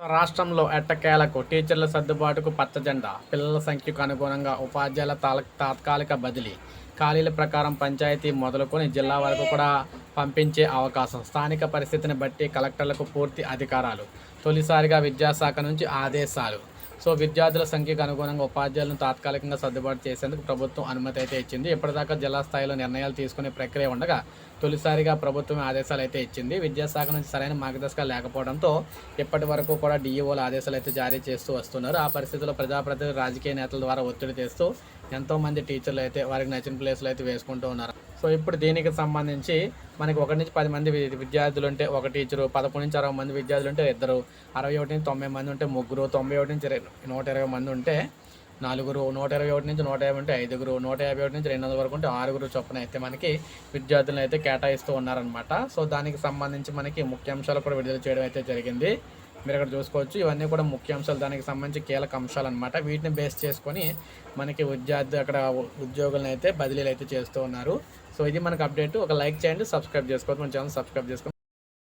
రాష్ట్రంలో ఎట్టకేలకు టీచర్ల సర్దుబాటుకు పచ్చజెండా పిల్లల సంఖ్యకు అనుగుణంగా ఉపాధ్యాయుల తాల- తాత్కాలిక బదిలీ ఖాళీల ప్రకారం పంచాయతీ మొదలుకొని జిల్లా వరకు కూడా పంపించే అవకాశం. స్థానిక పరిస్థితిని బట్టి కలెక్టర్లకు పూర్తి అధికారాలు తొలిసారిగా విద్యాశాఖ నుంచి ఆదేశాలు. సో విద్యార్థుల సంఖ్యకు అనుగుణంగా ఉపాధ్యాయులను తాత్కాలికంగా సర్దుబాటు చేసేందుకు ప్రభుత్వం అనుమతి అయితే ఇచ్చింది. ఇప్పటిదాకా జిల్లా స్థాయిలో నిర్ణయాలు తీసుకునే ప్రక్రియ ఉండగా తొలిసారిగా ప్రభుత్వం ఆదేశాలు అయితే ఇచ్చింది. విద్యాశాఖ నుంచి సరైన మార్గదర్శకాలు లేకపోవడంతో ఇప్పటి వరకు కూడా డిఈఓల ఆదేశాలు అయితే జారీ చేస్తూ వస్తున్నారు. ఆ పరిస్థితుల్లో ప్రజాప్రతినిధులు రాజకీయ నేతల ద్వారా ఒత్తిడి తెస్తూ ఎంతోమంది టీచర్లు అయితే వారికి నచ్చిన ప్లేస్లు అయితే వేసుకుంటూ ఉన్నారు. సో ఇప్పుడు దీనికి సంబంధించి మనకి ఒకటి నుంచి పది మంది విద్యార్థులు ఉంటే ఒక టీచరు పదకొండు నుంచి అరవై మంది విద్యార్థులు ఉంటే ఇద్దరు అరవై ఒకటి నుంచి తొంభై మంది ఉంటే ముగ్గురు తొంభై ఒకటి నుంచి నూట ఇరవై మంది ఉంటే నాలుగురు నూట ఇరవై ఒకటి నుంచి నూట యాభై ఉంటే ఐదుగురు నూట యాభై ఒకటి నుంచి రెండు వందల వరకు ఉంటే ఆరుగురు చొప్పున అయితే మనకి విద్యార్థులను అయితే కేటాయిస్తూ ఉన్నారనమాట సో దానికి సంబంధించి మనకి ముఖ్యాంశాలు కూడా విడుదల చేయడం అయితే జరిగింది. మీరు అక్కడ చూసుకోవచ్చు. ఇవన్నీ కూడా ముఖ్యాంశాలు. దానికి సంబంధించి కీలక అంశాలు అనమాట వీటిని బేస్ చేసుకొని మనకి విద్యార్థి అక్కడ ఉద్యోగులను అయితే బదిలీలు అయితే చేస్తూ ఉన్నారు. సో ఇది మనకు అప్డేట్. ఒక లైక్ చేయండి. సబ్స్క్రైబ్ చేసుకోవచ్చు మన ఛానల్ సబ్స్క్రైబ్ చేసుకోండి